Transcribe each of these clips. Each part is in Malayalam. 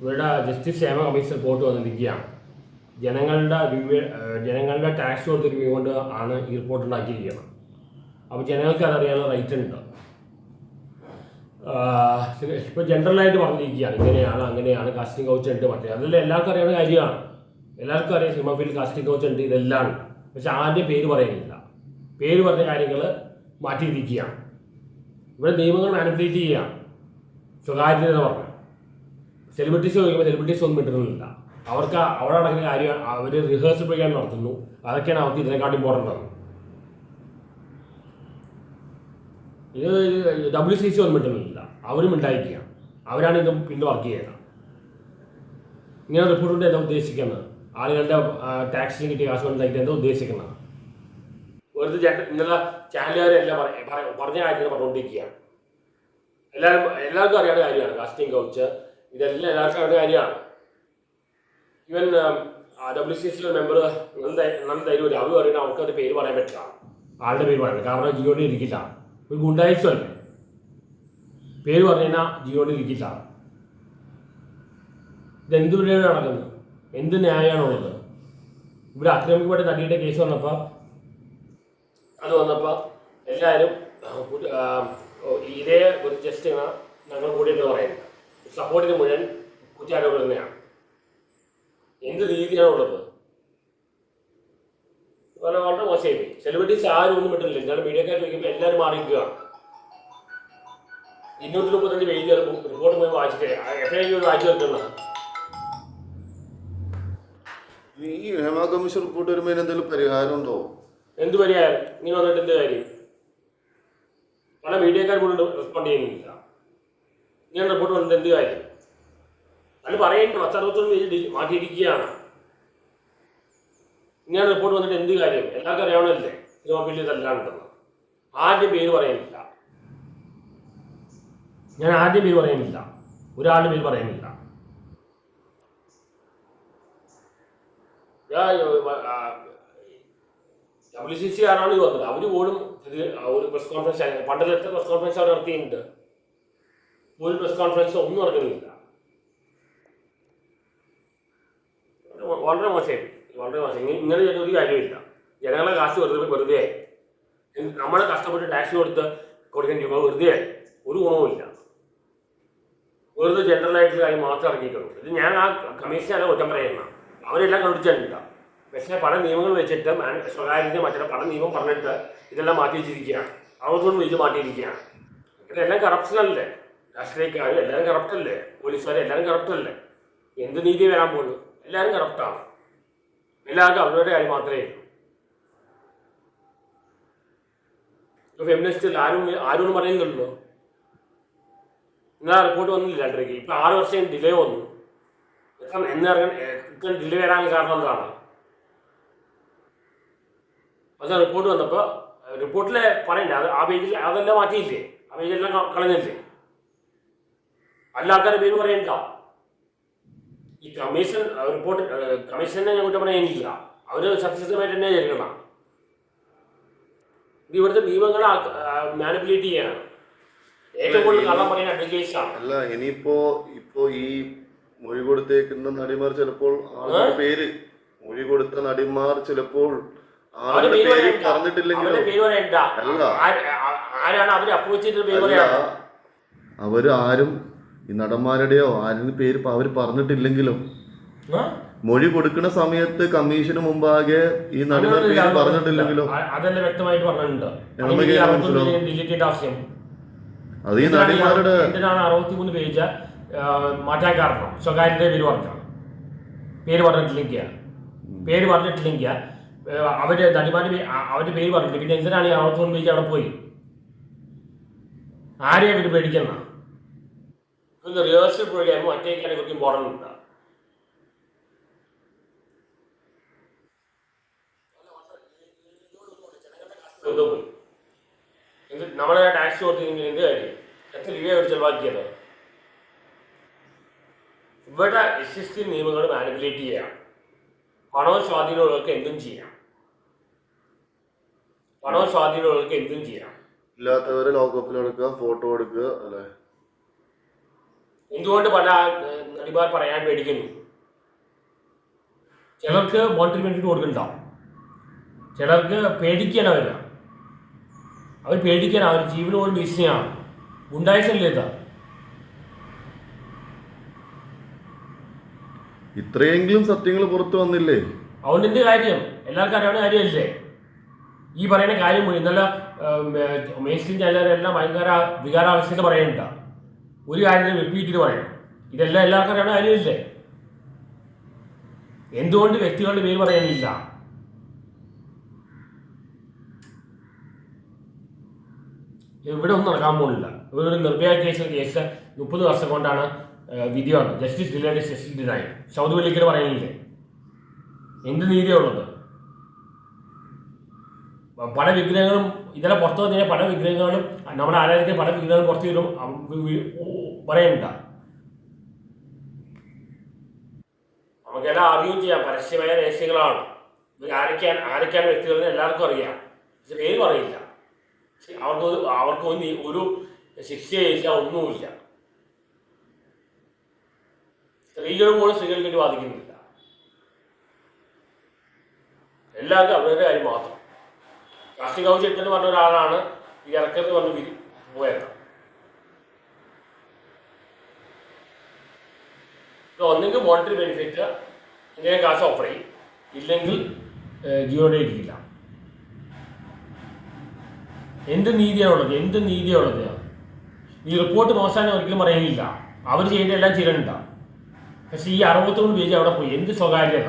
ഇവരുടെ ജസ്റ്റിസ് ക്ഷേമ കമ്മീഷൻ റിപ്പോർട്ട് വന്നിരിക്കുകയാണ്. ജനങ്ങളുടെ ജനങ്ങളുടെ ടാക്സ് കൊടുത്ത രൂപ കൊണ്ട് ആണ് ഈ റിപ്പോർട്ട് ഉണ്ടാക്കിയിരിക്കുന്നത്. അപ്പോൾ ജനങ്ങൾക്ക് അതറിയാനുള്ള റൈറ്റ് ഉണ്ട്. ഇപ്പോൾ ജനറലായിട്ട് പറഞ്ഞിരിക്കുകയാണ്. ഇങ്ങനെയാണ് അങ്ങനെയാണ് കാസ്റ്റിംഗ് കൗച്ച് ഉണ്ട് മറ്റേ. അതെല്ലാം എല്ലാവർക്കും അറിയാവുന്ന കാര്യമാണ്. എല്ലാവർക്കും അറിയാം സിനിമ ഫീൽഡ് കാസ്റ്റിംഗ് കൗച്ച് ഉണ്ട് ഇതെല്ലാം. പക്ഷെ ആദ്യം പേര് പറയുന്നില്ല. പേര് പറഞ്ഞ കാര്യങ്ങൾ മാറ്റിയിരിക്കുകയാണ്. ഇവിടെ നിയമങ്ങൾ മാനിപ്പുലേറ്റ് ചെയ്യുകയാണ്. സ്വകാര്യത എന്ന് പറഞ്ഞു സെലിബ്രിറ്റീസ് ചോദിക്കുമ്പോൾ സെലിബ്രിറ്റീസ് ഒന്നും കിട്ടുന്നില്ല അവർക്ക് അവിടെ നടക്കുന്ന കാര്യം അവർ റിഹേഴ്സൽ പ്രോഗ്രാം നടത്തുന്നു. അതൊക്കെയാണ് അവർക്ക് ഇതിനെക്കാട്ടി ഇമ്പോർട്ടന്റ് ഇത് ഡബ്ല്യു സി സി ഒന്നും കിട്ടുന്നില്ല അവരും ഉണ്ടായിരിക്കുകയാണ് അവരാണ് ഇത് പിന്നെ വർക്ക് ചെയ്യുക. ഇങ്ങനെ റിപ്പോർട്ട് കൊണ്ട് എന്താ ഉദ്ദേശിക്കുന്നത്? ആളുകളുടെ ടാക്സിന് കിട്ടിയ കാശ് കൊണ്ടായിട്ട് എന്താ ഉദ്ദേശിക്കുന്നത്? വെറുതെ ചേട്ടൻ ഇന്നലെ ചാനലുകാരെല്ലാം പറ- പറ- പറഞ്ഞ കാര്യങ്ങൾ പറഞ്ഞുകൊണ്ടിരിക്കുകയാണ് എല്ലാവരും എല്ലാവർക്കും അറിയാവുന്ന കാര്യമാണ്. കാസ്റ്റിംഗ് കൗച്ച് ഇതെല്ലാം എല്ലാവർക്കും അവരുടെ കാര്യമാണ്. ഇവൻ ഡബ്ല്യു സി സിയിലെ മെമ്പർ നല്ല ധൈര്യം അവർ പറയുന്നത് അവർക്ക് അത് പേര് പറയാൻ പറ്റില്ല. ആളുടെ പേര് പറയാൻ കാരണം ജിയോടെ ഇരിക്കില്ല. ഒരു ഗുണ്ടായിസമല്ലേ പേര് പറഞ്ഞാൽ കഴിഞ്ഞാൽ ഇരിക്കില്ല. ഇതെന്ത് പരിപാടി നടക്കുന്നത് എന്ത് ന്യായമാണുള്ളത്? ഇവിടെ അക്രമിക്കപ്പെട്ട നടിയുടെ കേസ് വന്നപ്പോൾ അത് വന്നപ്പോൾ എല്ലാവരും ഇതേ ഒരു ജസ്റ്റ് ഞങ്ങൾ കൂടി എന്ന് പറയുന്നത് സപ്പോർട്ടിന് മുഴുവൻ കുറ്റാരോപണം തന്നെയാണ്. എന്ത് രീതിയാണ് ഉള്ളത്? വളരെ വളരെ മോശമായി സെലിബ്രിറ്റീസ് ആരും ഒന്നും വിട്ടില്ല ഞങ്ങൾ മീഡിയക്കാർ ചോദിക്കുമ്പോൾ എല്ലാവരും മാറിയിരിക്കുകയാണ് ഇരുന്നൂറ്റി മുപ്പത്തഞ്ച് പേജ് റിപ്പോർട്ട് പോയി വായിച്ചിട്ട്. എപ്പോഴെങ്കിലും വായിച്ചു തീർക്കുന്നത്? ഈ ഹേമ കമ്മീഷൻ റിപ്പോർട്ട് വരുമ്പോൾ എന്തെങ്കിലും പരിഹാരം ഉണ്ടോ? എന്ത് പരിഹാരം? ഇങ്ങനെ വന്നിട്ട് എന്ത് കാര്യം? പല മീഡിയക്കാർ പോലും റെസ്പോണ്ട് ചെയ്യുന്നില്ല. ഇങ്ങനെ റിപ്പോർട്ട് വന്നിട്ട് എന്ത് കാര്യം? അത് പറയേണ്ട പത്തറുപത്തൊന്ന് പേജ് മാറ്റിയിരിക്കുകയാണ്. ഇങ്ങനെ റിപ്പോർട്ട് വന്നിട്ട് എന്ത് കാര്യം? എല്ലാവർക്കും അറിയാവണമല്ലേ സിനിമ ഫീൽഡ് ഇതല്ലാണ്ടെന്ന് ആദ്യം പേര് പറയുന്നില്ല. ഞാൻ ആദ്യം പേര് പറയുന്നില്ല? ഒരാളുടെ പേര് പറയുന്നില്ല. ഡബ്ല്യു സി സി ആരാണ് ഇത് വന്നത് അവർ പോലും ഒരു പ്രസ് കോൺഫറൻസ് പണ്ടത്തെ പ്രസ് കോൺഫറൻസ് അവർ നടത്തിയിട്ടുണ്ട്. ഒരു പ്രസ് കോൺഫറൻസോ ഒന്നും നടക്കുന്നില്ല. വളരെ- മോശമായിട്ട് മോശമായി വളരെ മോശം. ഇങ്ങ- ഇങ്ങനെ ഒരു കാര്യമില്ല ജനങ്ങളെ കാശ് വെറുതെ വെറുതെ നമ്മളെ കഷ്ടപ്പെട്ട് ടാക്സ് കൊടുത്ത് കൊടുക്കേണ്ട രൂപ വെറുതെ. ഒരു ഗുണവുമില്ല വെറുതെ ജനറൽ ആയിട്ടുള്ള കാര്യം മാത്രം ഇറങ്ങിയിട്ടുള്ളൂ. ഇത് ഞാൻ ആ കമ്മീഷനാണ് കുറ്റം പറയുന്ന. അവരെല്ലാം കണ്ടുപിടിച്ചിട്ടില്ല. പക്ഷേ പല നിയമങ്ങൾ വെച്ചിട്ട് സ്വകാര്യത്തെ മറ്റേ പല നിയമം പറഞ്ഞിട്ട് ഇതെല്ലാം മാറ്റി വെച്ചിരിക്കുകയാണ്. അവർക്കൊന്നും ഇത് മാറ്റിയിരിക്കുകയാണ്. ഇതെല്ലാം കറപ്ഷൻ അല്ലേ രാഷ്ട്രീയക്കാർ എല്ലാവരും കറപ്റ്റല്ലേ പോലീസുകാർ എല്ലാവരും കറപ്റ്റല്ലേ എന്ത് നീതി വരാൻ പോകുന്നു എല്ലാവരും കറപ്റ്റാണ് എല്ലാവർക്കും അവരുടെ കാര്യം മാത്രമേ ഉള്ളൂ. ഫെമിനിസ്റ്റിൽ ആരും ആരും പറയുന്നുള്ളൂ ഇന്നലെ റിപ്പോർട്ട് വന്നില്ല രണ്ടരയ്ക്ക്? ഇപ്പം ആറ് വർഷം ഡിലേ വന്നു. എത്ര എന്നിറങ്ങാൻ ഇത്ര ഡിലേ വരാൻ കാരണം എന്താണ്? അത് റിപ്പോർട്ട് വന്നപ്പോൾ റിപ്പോർട്ടിലെ പറയണ്ടേ അത് ആ പേജിൽ അതെല്ലാം മാറ്റിയില്ലേ? ആ പേജിലെല്ലാം കളഞ്ഞില്ലേ? അല്ല ആൾക്കാരുടെ പേര് പറയണ്ട ഈ കമ്മീഷൻ റിപ്പോർട്ട് കമ്മീഷനെ ഞാൻ കുറ്റം പറയാനില്ല അവർ സത്യസത്യമായിട്ട് തന്നെ ചെയ്യണം ഇത് ഇവിടുത്തെ നിയമങ്ങളെ മാനിപ്പുലേറ്റ് ചെയ്യാനാണ് ഏറ്റവും കൂടുതൽ കള്ളം പറയുന്ന അഡ്വക്കേറ്റ്സ് അല്ല ഇനിയിപ്പോ ഇപ്പോ ഈ മൊഴി കൊടുത്തേക്കുന്ന നടിമാർ ചിലപ്പോൾ ആളുടെ പേര് മൊഴി കൊടുത്ത നടിമാർ ചിലപ്പോൾ ആളുടെ പേര്. പറഞ്ഞിട്ടില്ലെങ്കിലോ? അല്ല. ആരാണ് അവരെ അപ്രോച്ച് ചെയ്തിട്ട് അവർ ആരും ഈ നടന്മാരുടെയോ ആരും പേര് പ- പറഞ്ഞിട്ടില്ലെങ്കിലും പറഞ്ഞിട്ടില്ലെങ്കിലോ മൊഴി കൊടുക്കുന്ന സമയത്ത് കമ്മീഷന് മുമ്പാകെ ഈ നടിമാർ പേര് പറഞ്ഞിട്ടില്ലെങ്കിലോ? അതല്ല വ്യക്തമായിട്ട് പറഞ്ഞിട്ടുണ്ട്. നമുക്ക് അതിന് ഈ എങ്ങനെ അറുപത്തൊന്ന് മനസ്സിലാവും? പേജ് ഡിലീറ്റ് ചെയ്യേണ്ട ആവശ്യം അത് ഈ എന്തിനാണ് ഈ നടിമാരുടെ എന്തിനാണ് പേജ് ആ, മാറ്റാൻ കാരണം? പേര് പറഞ്ഞാണ് പേര് പറഞ്ഞിട്ടില്ലെങ്കിൽ പേര് പറഞ്ഞിട്ടില്ലെങ്കിൽ ആ, അവർ നടിമാരുടെ പേ- ആ, അവരുടെ പേര് പറഞ്ഞിട്ട് പിന്നെ എന്തിനാണ് ഈ അറുപത്തിമൂന്ന് പേജ് അവിടെ പോയി? ആരെയാണ് ഇവർ പേടിക്കുന്ന ഇത് റിഹേഴ്സൽ പ്രോഗ്രാം മറ്റേക്കാണ് ഇവർക്ക് ഇമ്പോർട്ടന്റ് ഉണ്ടാകും പോയി. എന്ത് നമ്മളെ ടാക്സ് കൊടുത്തില്ലെങ്കിൽ എന്ത് കാര്യം എത്ര രൂപയാണ് ഒരു ചെലവാക്കിയത്? ഇവിടെ എക്സിസ്റ്റിംഗ് നിയമങ്ങൾ മാനിപ്പുലേറ്റ് ചെയ്യാം. പണവും സ്വാധീനമുള്ളവർക്ക് എന്തും ചെയ്യാം. പണവും സ്വാധീനമുള്ളവർക്ക് എന്തും ചെയ്യാം. ഇല്ലാത്തവരെ ലോക്കപ്പിൽ എടുക്കുക ഫോട്ടോ എടുക്കുക അല്ലെ? എന്തുകൊണ്ട് പല നടിമാർ പറയാൻ പേടിക്കുന്നു? ചിലർക്ക് മോണിറ്ററി ബെനിഫിറ്റ് കൊടുക്കുന്നുണ്ടാവും ചിലർക്ക് പേടിക്കാൻ അവരാ അവർ പേടിക്കാൻ അവർ ജീവനോട് ഭീഷണിയാണ് ഉണ്ടായിട്ടല്ലേ ഇതാ? ഇത്രയെങ്കിലും സത്യങ്ങൾ പുറത്തു വന്നില്ലേ? അവനെന്ത് കാര്യം? എല്ലാവർക്കും അറിയാവുന്ന കാര്യമല്ലേ? ഈ പറയുന്ന കാര്യം ഇന്നലെ മെയിൻ സ്ട്രീം ചാനലുകാരെല്ലാം ഭയങ്കര വികാരാവസ്ഥയിൽ പറയുന്നുണ്ട ഒരു കാര്യം റിപ്പീറ്റ് ചെയ്ത് പറയണം ഇതെല്ലാം എല്ലാവർക്കും അറിയാവുന്ന കാര്യമില്ലേ? എന്തുകൊണ്ട് വ്യക്തികളുടെ പേര് പറയാനില്ല? ഇവിടെ ഒന്നും നടക്കാൻ പോകുന്നില്ല. ഇവിടെ ഒരു നിർഭയ കേസിൽ കേസ് മുപ്പത് വർഷം കൊണ്ടാണ് വിധി വന്നത് ജസ്റ്റിസ് ഡിലേഡ് ജസ്റ്റിസ് ഡിനൈഡ് സൗദി വെള്ളിക്കൽ പറയുന്നില്ലേ എന്ത് നീതിയുള്ളത് പല വിഗ്രഹങ്ങളും ഇതെല്ലാം പുറത്തു കഴിഞ്ഞാൽ പല വിഗ്രഹങ്ങളും നമ്മുടെ ആരാധിക്കുന്ന പല വിഗ്രഹങ്ങളും പുറത്തു വരും. പറയണ്ട. നമുക്കെല്ലാം അറിയുകയും ചെയ്യാം. പരസ്യമായ രഹസ്യങ്ങളാണ്. ആരൊക്കെയാണ് ആരൊക്കെയാണ് വ്യക്തികളെന്ന് എല്ലാവർക്കും അറിയാം. പക്ഷെ പേരും അറിയില്ല. അവർക്ക് അവർക്ക് ഒരു നീ- ഒരു ശിക്ഷയില്ല ഒന്നുമില്ല. സ്ത്രീകളും പോലും സ്ത്രീകൾക്ക് വേണ്ടി ബാധിക്കുന്നില്ല എല്ലാവർക്കും അവരുടെ കാര്യം മാത്രം. കാർത്തിക് കൗശ എന്ന് പറഞ്ഞ ഒരാളാണ് ഈ ഇറക്കത്ത് വന്ന് വിരി പോയത്. ഒന്നെങ്കിൽ മോണിറ്ററി ബെനിഫിറ്റ് ഇങ്ങനെ കാശ് ഓഫർ ചെയ്യും. ഇല്ലെങ്കിൽ ജിയോടെ ഇരിക്കില്ല. എന്ത് നീതിയാണുള്ളത്? എന്ത് നീതിയാണുള്ളത്? ഈ റിപ്പോർട്ട് മോശമാണ് ഒരിക്കലും പറയുന്നില്ല അവർ ചെയ്യേണ്ട എല്ലാം ചെയ്യണ്ട പക്ഷെ ഈ അറുപത്തൊന്ന് പേജ് അവിടെ പോയി. എന്ത് സ്വകാര്യത?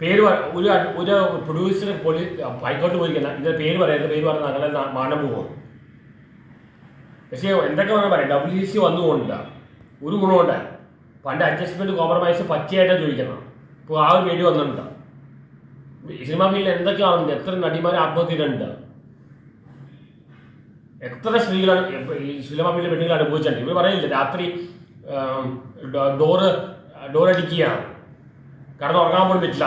പേര് ഒരു ഒരു പ്രൊഡ്യൂസർ പോലീസ് ഹൈക്കോടതി പോയിരിക്കുന്ന ഇതിന്റെ പേര് പറയുന്നത് പേര് പറഞ്ഞ അങ്ങനെ മാനം പോകും പക്ഷേ എന്തൊക്കെ വേണം പറയാം ഡബ്ല്യു സി വന്നുകൊണ്ടില്ല. ഒരു ഗുണമുണ്ട് പണ്ട് അഡ്ജസ്റ്റ്മെന്റ് കോംപ്രമൈസ് പച്ചയായിട്ടാണ് ചോദിക്കണം ഇപ്പോൾ ആ ഒരു പേര് വന്നിട്ടുണ്ട്. സിനിമ ഫീൽഡിൽ എന്തൊക്കെയാണ് എത്ര നടിമാർ ആത്മഹത്യയിലുണ്ട് എത്ര സ്ത്രീകളാണ് സിനിമ ഫീൽഡിൽ പെണ്ണുങ്ങൾ അനുഭവിച്ചിട്ടുണ്ട്? ഇവർ പറയില്ല രാത്രി ഡോറ് ഡോറടിക്കുകയാണ് കാരണം ഉറങ്ങാൻ പോലും പറ്റില്ല.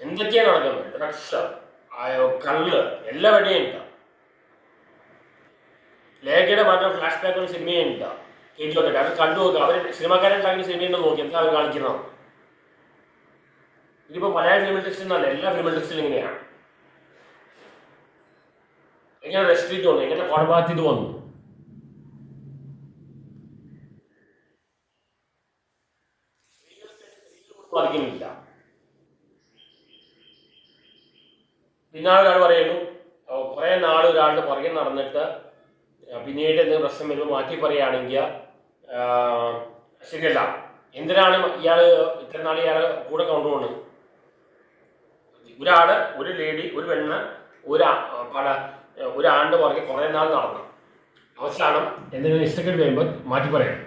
എന്തൊക്കെയാണ് നടക്കുന്നത്? ഡ്രഗ്സ് കള്ള്. എല്ലാ വഴിയും ഉണ്ട് ലേഖയുടെ മാത്രം ഫ്ലാഷ് ബാക്ക് ഒരു സിനിമയുണ്ട് കെ ജി ഒക്കെ അത് കണ്ടു നോക്കുക അവർ സിനിമാക്കാരുണ്ടാക്കിയ സിനിമയുണ്ടെന്ന് നോക്കി. എന്താ അവർ കാണിക്കുന്നത്? ഇതിപ്പോ മലയാളം ഫിലിം ഇൻഡസ്ട്രി എന്നല്ല എല്ലാ ഫിലിം ഇൻഡസ്ട്രിയിലും ഇങ്ങനെയാണ് എങ്ങനെ റെസ്ട്രിക്റ്റ് വന്നു? എങ്ങനെ കോടബാധ്യത വന്നു? ബാധിക്കുന്നില്ല പിന്നെ ഒരാൾ പറയുന്നു കുറേ നാൾ ഒരാളുടെ പുറകെ നടന്നിട്ട് പിന്നീട് എന്തെങ്കിലും പ്രശ്നം വരുമ്പോൾ മാറ്റി പറയുകയാണെങ്കിൽ ശരിയല്ല. എന്തിനാണ് ഇയാൾ ഇത്ര നാൾ ഇയാൾ കൂടെ കൊണ്ടുപോകുന്നത്? ഒരാൾ ഒരു ലേഡി ഒരു പെണ്ണ് ഒരു പല ഒരാണ്ട് പുറകെ കുറേ നാൾ നടന്നു. അവസാനം എന്തെങ്കിലും ഇഷ്ടക്കേട് വരുമ്പോൾ മാറ്റി പറയണം.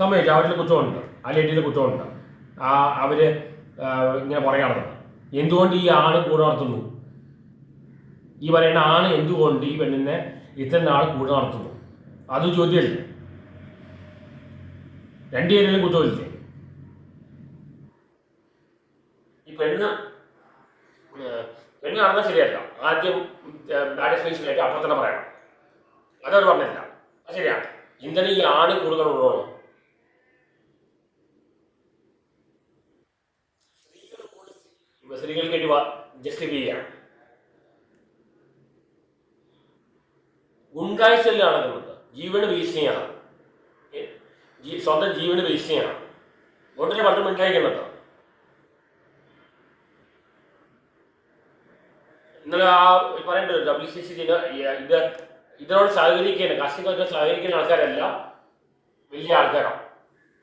സമയത്ത് അവരുടെ കുറ്റമുണ്ട്. ആ ലേഡിയുടെ കുറ്റമുണ്ട്. ആ അവർ ഇങ്ങനെ നടന്നത് എന്തുകൊണ്ട് ഈ ആണ് കൂടെ നടത്തുന്നു? ഈ പറയുന്ന ആണ് എന്തുകൊണ്ട് ഈ പെണ്ണിനെ ഇത്ര നാൾ കൂടെ നടത്തുന്നു? അത് ചോദ്യമല്ല. രണ്ടു പേരിലും കുറ്റമില്ലേ? ഈ പെണ്ണ് പെണ്ണ് നടന്നാൽ ശരിയല്ല. ആദ്യം എക്സ്പീരിയൻസ് അപ്പോൾ തന്നെ പറയണം. അതവർ പറഞ്ഞില്ല അത് ശരിയാണ് ഇന്ധനം ഈ ആണ് കൂടുതലുള്ളൂ സ്ത്രീകൾക്ക് വേണ്ടി ജസ്റ്റിഫൈ ചെയ്യാം ഗുണ്ടായ്സല്ല നടക്കുന്നത് ജീവന് ഭീഷണിയാണ് സ്വന്തം ജീവന് ഭീഷണിയാണ് അതുകൊണ്ടല്ലേ പണ്ട് മിണ്ടായിക്കുന്നത് ഇന്നലെ ആ പറയണ്ടത് ഡബ്ല്യു സി സി ഇത് ഇതിനോട് സഹകരിക്കുന്ന കർഷകർക്ക് സഹകരിക്കുന്ന ആൾക്കാരല്ല. വലിയ ആൾക്കാരാണ്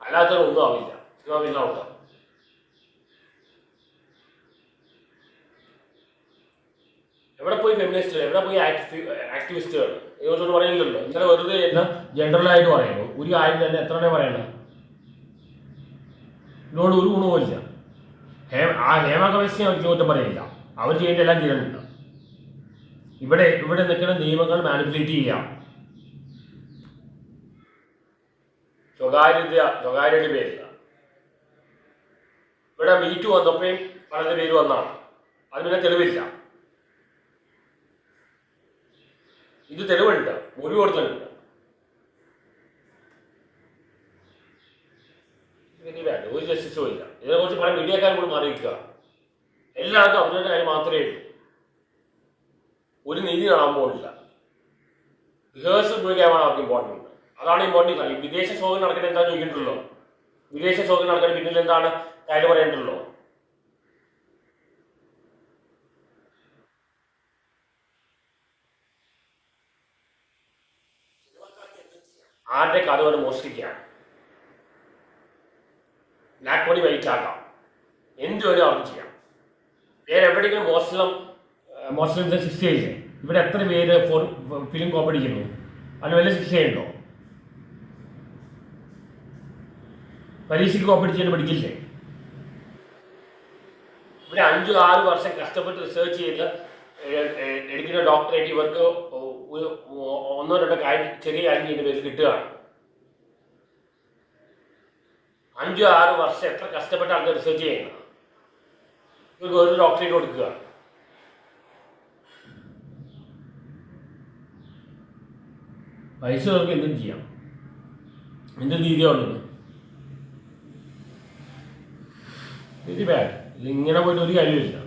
അല്ലാത്തവരൊന്നും ആവില്ല. സിനിമ ഉണ്ടാവും എവിടെ പോയി ഫെമിനിസ്റ്റുകൾ എവിടെ പോയി ആക്ടിവിസ്റ്റുകൾ ഇവരോട് പറയുന്നില്ലല്ലോ ഇന്നലെ വെറുതെ എല്ലാം ജനറലായിട്ട് പറയുന്നു. ഒരു കാര്യം തന്നെ എത്ര പറയണം? ഇതിനോട് ഒരു ഗുണവുമില്ല ആ ഹേമ കമ്മീഷനെ അവർ കുറ്റം പറയില്ല. അവർ ചെയ്യേണ്ട എല്ലാം ചെയ്യുന്നുണ്ട് ഇവിടെ ഇവിടെ നിൽക്കുന്ന നിയമങ്ങൾ മാനിപ്പുലേറ്റ് ചെയ്യാം. സ്വകാര്യത സ്വകാര്യയുടെ പേരില്ല ഇവിടെ മീറ്റ് വന്നപ്പോഴും പലരുടെ പേര് വന്നാണ്. അത് പിന്നെ തെളിവില്ല. ഇത് തെളിവുണ്ട്. കൊടുത്തിട്ടുണ്ട് ഇനി ഒരു ജസ്റ്റിസും ഇല്ല. ഇതിനെക്കുറിച്ച് പല മീഡിയക്കാരും കൂടി മാറി നിൽക്കുക. എല്ലാവർക്കും അവരുടെ കാര്യം മാത്രമേ ഉള്ളൂ. ഒരു നീതി കാണാൻ പോകുന്നില്ല റിഹേഴ്സൽ ഉപയോഗിക്കാനാണ് അവർക്ക് ഇമ്പോർട്ടന്റ് അതാണ് ഇമ്പോർട്ടന്റ് വിദേശ ശോകം നടക്കേണ്ടത് എന്താണെന്ന് ചോദിക്കണ്ടല്ലോ വിദേശ ശോകം നടക്കണ പിന്നിൽ എന്താണ് കാര്യം പറയണ്ടല്ലോ ആരുടെ വരെ മോഷ്ടിക്കുകയാണ് ബ്ലാക്ക് മണി വൈറ്റ് ആക്കാം. എന്ത് വേണേലും അവർക്ക് ചെയ്യാം. വേറെ എവിടെയെങ്കിലും മോഷണം മോസ്ലിംസ് ശിക്ഷയില്ലേ ഇവിടെ എത്ര പേര് ഫോൺ ഫിലിം കോപ്പടിക്കുന്നു അതിന് വല്ല ശിക്ഷയുണ്ടോ പരീക്ഷയ്ക്ക് കോപ്പടിച്ചതിന് പഠിക്കില്ലേ? ഇവിടെ അഞ്ചു ആറ് വർഷം കഷ്ടപ്പെട്ട് റിസർച്ച് ചെയ്ത് എടുക്കുന്ന ഡോക്ടറേറ്റ് ഇവർക്ക് ഒന്നോ രണ്ടോ കാര്യം ചെറിയ കാര്യം ചെയ്യുന്ന പേര് കിട്ടുകയാണ് അഞ്ചോ ആറ് വർഷം എത്ര കഷ്ടപ്പെട്ട ആൾക്ക് റിസർച്ച് ചെയ്യുന്ന. ഇവർക്ക് ഒരു ഡോക്ടറേറ്റ് കൊടുക്കുക. പൈസ നമുക്ക് എന്തും ചെയ്യാം. എന്ത് രീതിയാണുള്ളത് ബാഡ് ഇത് ഇങ്ങനെ പോയിട്ട് ഒരു കാര്യമില്ല